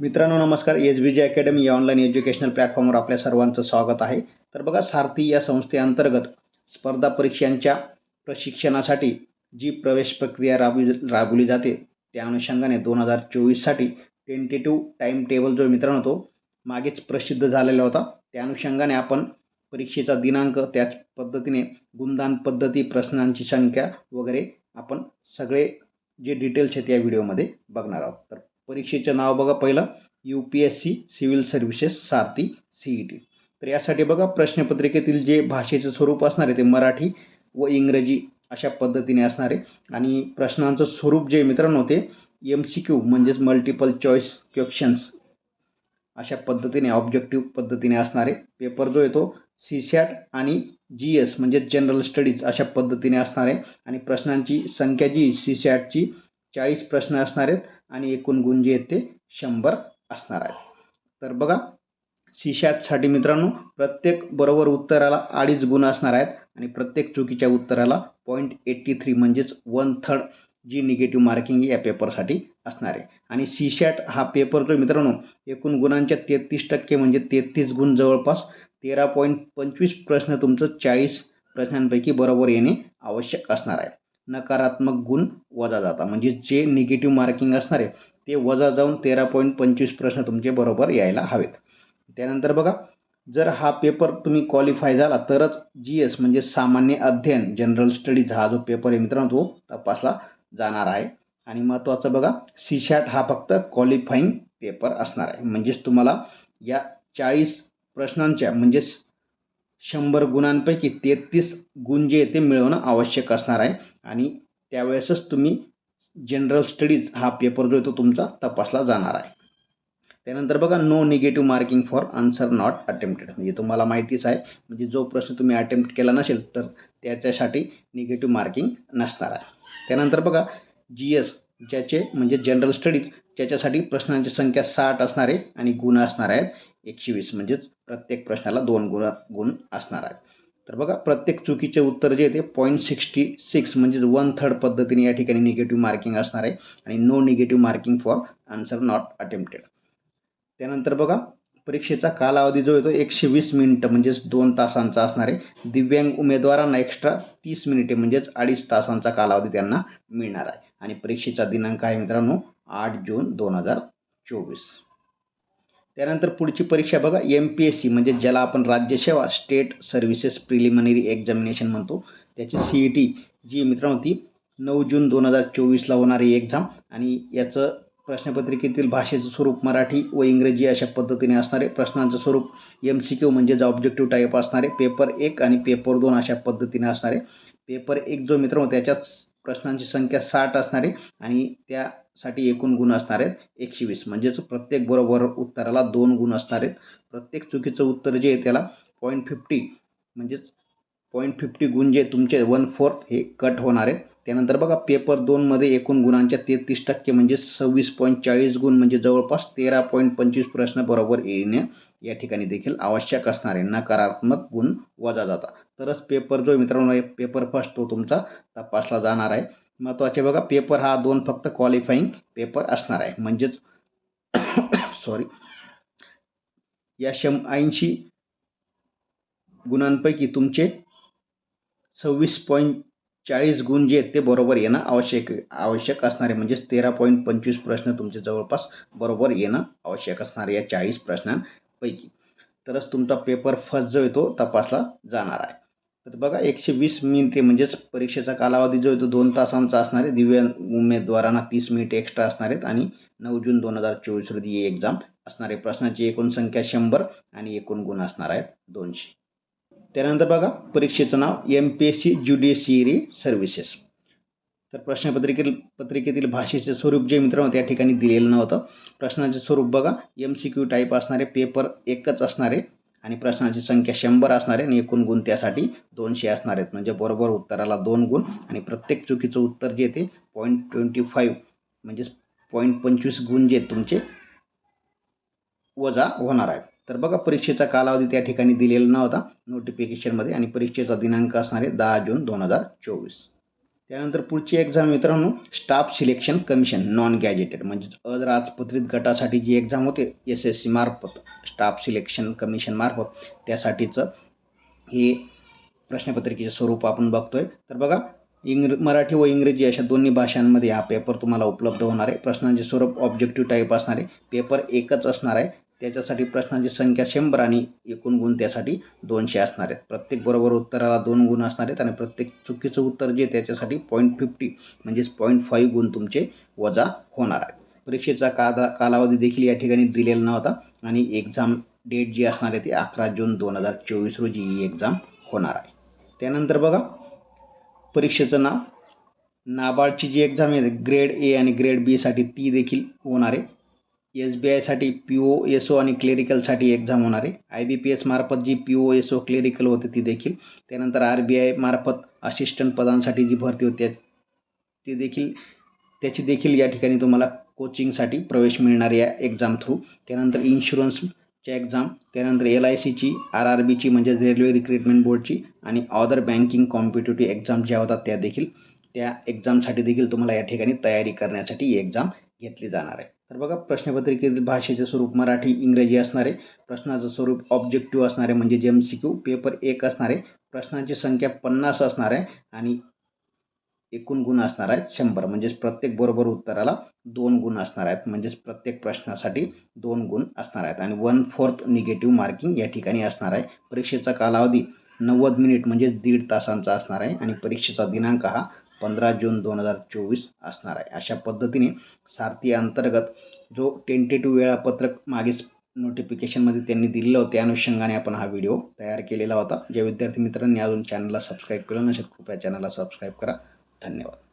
मित्रांनो नमस्कार. H B G academy या ऑनलाईन एज्युकेशनल प्लॅटफॉर्मवर आपल्या सर्वांचं स्वागत आहे. तर बघा सारथी या संस्थेअंतर्गत स्पर्धा परीक्षांच्या प्रशिक्षणासाठी जी प्रवेश प्रक्रिया राबवी राबवली जाते त्या अनुषंगाने दोन हजार चोवीससाठी टेंटेटिव्ह टाईम टेबल जो मित्रांनो तो मागेच प्रसिद्ध झालेला होता. त्या अनुषंगाने आपण परीक्षेचा दिनांक त्याच पद्धतीने गुणदान पद्धती प्रश्नांची संख्या वगैरे आपण सगळे जे डिटेल्स आहेत या व्हिडिओमध्ये बघणार आहोत. तर परीक्षेचं नाव बघा पहिलं. U P S C civil services Sarathi C E T तर यासाठी बघा प्रश्नपत्रिकेतील जे भाषेचं स्वरूप असणार आहे ते मराठी व इंग्रजी अशा पद्धतीने असणार आहे. आणि प्रश्नांचं स्वरूप जे मित्रांनो ते एम सी क्यू म्हणजेच मल्टिपल चॉईस क्वेश्चन्स अशा पद्धतीने ऑब्जेक्टिव्ह पद्धतीने असणार आहे. पेपर जो येतो सी सॅट आणि जी एस म्हणजे जनरल स्टडीज अशा पद्धतीने असणार आहे. आणि प्रश्नांची संख्या जी सी सॅटची चाळीस प्रश्न असणार आहेत आणि एकूण गुण जे आहेत ते शंभर असणार आहेत. तर बघा सीशॅटसाठी मित्रांनो प्रत्येक बरोबर उत्तराला अडीच गुण असणार आहेत आणि प्रत्येक चुकीच्या उत्तराला पॉईंट एट्टी थ्री म्हणजेच वन थर्ड जी निगेटिव्ह मार्किंग या पेपरसाठी असणार आहे. आणि सीशॅट हा पेपर जो मित्रांनो एकूण गुणांच्या तेहतीस टक्के म्हणजे तेहतीस गुण जवळपास तेरा पॉईंट पंचवीस प्रश्न तुमचं चाळीस प्रश्नांपैकी बरोबर येणे आवश्यक असणार आहे. नकारात्मक गुण वजा जाता म्हणजे जे निगेटिव्ह मार्किंग असणार आहे ते वजा जाऊन तेरा पॉईंट पंचवीस प्रश्न तुमचे बरोबर यायला हवेत. त्यानंतर बघा जर हा पेपर तुम्ही क्वालिफाय झाला तरच जी एस म्हणजे सामान्य अध्ययन जनरल स्टडीज हा जो पेपर आहे मित्रांनो तो तपासला जाणार आहे. आणि महत्त्वाचं बघा सी शॅट हा फक्त क्वालिफाईंग पेपर असणार आहे. म्हणजेच तुम्हाला या चाळीस प्रश्नांच्या म्हणजेच शंभर गुणांपैकी तेहतीस गुण जे ते मिळवणं आवश्यक असणार आहे. आणि त्यावेळेसच तुम्ही जनरल स्टडीज हा पेपर जो आहे तो तुमचा तपासला जाणार आहे. त्यानंतर बघा no negative marking for answer not attempted म्हणजे तुम्हाला माहितीच आहे म्हणजे जो प्रश्न तुम्ही अटेम्प्ट केला नसेल तर त्याच्यासाठी निगेटिव्ह मार्किंग नसणार आहे. त्यानंतर बघा जी एस ज्याचे म्हणजे जनरल स्टडीज ज्याच्यासाठी प्रश्नांची संख्या साठ असणारे आणि गुण असणार आहेत एकशे वीस. म्हणजेच प्रत्येक प्रश्नाला दोन गुण गुण असणार आहेत. तर बघा प्रत्येक चुकीचे उत्तर जे ते पॉईंट सिक्स्टी सिक्स म्हणजेच वन थर्ड पद्धतीने या ठिकाणी निगेटिव्ह मार्किंग असणार आहे आणि no negative marking for answer not attempted त्यानंतर बघा परीक्षेचा कालावधी जो येतो एकशे वीस मिनिटं म्हणजेच दोन तासांचा असणार आहे. दिव्यांग उमेदवारांना एक्स्ट्रा तीस मिनिटे म्हणजेच अडीच तासांचा कालावधी त्यांना मिळणार आहे. आणि परीक्षेचा दिनांक आहे मित्रांनो आठ जून दोन हजार चोवीस. त्यानंतर पुढची परीक्षा बघा एम पी एस सी म्हणजे ज्याला आपण राज्यसेवा स्टेट सर्व्हिसेस प्रिलिमिनरी एक्झामिनेशन म्हणतो. त्याची सी ई टी जी मित्रांनो ती नऊ जून दोन हजार चोवीसला होणारी एक्झाम आणि याचं प्रश्नपत्रिकेतील भाषेचं स्वरूप मराठी व इंग्रजी अशा पद्धतीने असणारे प्रश्नांचं स्वरूप एम सी क्यू म्हणजे ऑब्जेक्टिव्ह टाईप असणारे पेपर एक आणि पेपर दोन अशा पद्धतीने असणारे. पेपर एक जो मित्रांनो त्याच्याच प्रश्नांची संख्या साठ असणारे आणि त्या साठी एकूण गुण असणार आहेत एकशे वीस म्हणजेच प्रत्येक बरोबर उत्तराला दोन गुण असणार आहेत. प्रत्येक चुकीचं उत्तर जे आहे त्याला पॉईंट फिफ्टी म्हणजेच पॉईंट फिफ्टी गुण जे तुमचे वन फोर्थ हे कट होणार आहेत. त्यानंतर बघा पेपर दोनमध्ये एकूण गुणांच्या तेहतीस टक्के म्हणजे सव्वीस पॉईंट चाळीस गुण म्हणजे जवळपास तेरा पॉईंट पंचवीस प्रश्न बरोबर येणे या ठिकाणी देखील आवश्यक असणार आहे. नकारात्मक गुण वजा जाता तरच पेपर जो मित्रांनो पेपर फर्स्ट तो तुमचा तपासला जाणार आहे. महत्त्वाचे बघा पेपर हा दोन फक्त क्वालिफाईंग पेपर असणार आहे. म्हणजेच सॉरी या शं ऐंशी गुणांपैकी तुमचे सव्वीस पॉईंट चाळीस गुण जे आहेत ते बरोबर येणं आवश्यक आवश्यक असणारे म्हणजेच तेरा पॉईंट पंचवीस प्रश्न तुमचे जवळपास बरोबर येणं आवश्यक असणारे या चाळीस प्रश्नांपैकी. तरच तुमचा पेपर फर्स्ट जो आहे तो तपासला जाणार आहे. तर बघा एकशे वीस मिनिटे म्हणजेच परीक्षेचा कालावधी जो आहे तो दोन तासांचा असणार आहे. दिव्यांग उमेदवारांना तीस मिनिटे एक्स्ट्रा असणार आहेत आणि नऊ जून दोन हजार चोवीस रोजी ही एक्झाम असणार आहे. प्रश्नाची एकूण संख्या शंभर आणि एकूण गुण असणार आहेत दोनशे. त्यानंतर बघा परीक्षेचं नाव M P S C judiciary services तर प्रश्नपत्रिकेतील पत्रिकेतील भाषेचे स्वरूप जे मित्रांनो त्या ठिकाणी दिलेलं नव्हतं. प्रश्नाचे स्वरूप बघा एम सी क्यू टाईप असणारे पेपर एकच असणारे आणि प्रश्नांची संख्या शंभर असणार आहे आणि एकूण गुण त्यासाठी दोनशे असणार आहेत. म्हणजे बरोबर उत्तराला दोन गुण आणि प्रत्येक चुकीचं उत्तर जे ते पॉईंट ट्वेंटी फाईव्ह म्हणजेच पॉईंट पंचवीस गुण जे तुमचे वजा होणार आहेत. तर बघा परीक्षेचा कालावधी त्या ठिकाणी दिलेला नव्हता. नोटिफिकेशनमध्ये आणि परीक्षेचा दिनांक असणार आहे दहा जून दोन हजार चोवीस. त्यानंतर पुढची एक्झाम मित्रांनो staff selection commission non gazetted म्हणजेच अराजपत्रित गटासाठी जी एक्झाम होते एस एस सी मार्फत स्टाफ सिलेक्शन कमिशन मार्फत त्यासाठीचं हे प्रश्नपत्रिकेचं स्वरूप आपण बघतोय. तर बघा इंग्र मराठी व इंग्रजी अशा दोन्ही भाषांमध्ये हा पेपर तुम्हाला उपलब्ध होणार आहे. प्रश्नांचे स्वरूप ऑब्जेक्टिव्ह टाईप असणार आहे. पेपर एकच असणार आहे. त्याच्यासाठी प्रश्नांची संख्या शंभर आणि एकूण गुण त्यासाठी दोनशे असणार आहेत. प्रत्येक बरोबर उत्तराला दोन गुण असणार आहेत आणि प्रत्येक चुकीचं उत्तर जे त्याच्यासाठी पॉईंट फिफ्टी म्हणजेच पॉईंट फाईव्ह गुण तुमचे वजा होणार आहेत. परीक्षेचा कादा कालावधी देखील या ठिकाणी दिलेला नव्हता आणि एक्झाम डेट जी असणार आहे ती अकरा जून दोन हजार चोवीस रोजी ही एक्झाम होणार आहे. त्यानंतर बघा परीक्षेचं नाव. नाबार्डची जी एक्झाम आहे ग्रेड ए आणि ग्रेड बीसाठी ती देखील होणार आहे. एस बी आयसाठी पी ओ एस ओ आणि क्लेरिकलसाठी एक्झाम होणार आहे. आय बी पी एस मार्फत G P O S O clerical होते ती देखील. त्यानंतर आर बी आय मार्फत असिस्टंट पदांसाठी जी भरती होते ती देखील त्याची देखील या ठिकाणी तुम्हाला कोचिंगसाठी प्रवेश मिळणार या एक्झाम थ्रू त्यानंतर इन्शुरन्सच्या एक्झाम त्यानंतर एल आय सीची आर आर बीची म्हणजेच रेल्वे रिक्रुटमेंट बोर्डची आणि ऑदर बँकिंग कॉम्पिटेटिव्ह एक्झाम ज्या होतात त्या देखील त्या एक्झामसाठी देखील तुम्हाला या ठिकाणी तयारी करण्यासाठी ही एक्झाम घेतली जाणार आहे. तर बघा प्रश्नपत्रिकेतील भाषेचे स्वरूप मराठी इंग्रजी असणारे प्रश्नाचं स्वरूप ऑब्जेक्टिव्ह असणारे म्हणजे म्हणजे जेम सी क्यू पेपर एक असणारे प्रश्नांची संख्या पन्नास असणार आहे आणि एकूण गुण असणार आहेत शंभर. म्हणजेच प्रत्येक बरोबर उत्तराला दोन गुण असणार आहेत. म्हणजेच प्रत्येक प्रश्नासाठी दोन गुण असणार आहेत. आणि वन फोर्थ निगेटिव्ह मार्किंग या ठिकाणी असणार आहे. परीक्षेचा कालावधी नव्वद मिनिट म्हणजे दीड तासांचा असणार आहे. आणि परीक्षेचा दिनांक हा पंधरा जून दोन हजार चोवीस असणार आहे. अशा पद्धतीने सारथी अंतर्गत जो टेंटेटिव्ह वेळापत्रक मागेच नोटिफिकेशनमध्ये त्यांनी दिलेलं होतं त्या अनुषंगाने आपण हा व्हिडिओ तयार केलेला होता. ज्या विद्यार्थी मित्रांनी अजून चॅनलला सबस्क्राईब केलं नसेल कृपया चॅनलला सबस्क्राईब करा. धन्यवाद.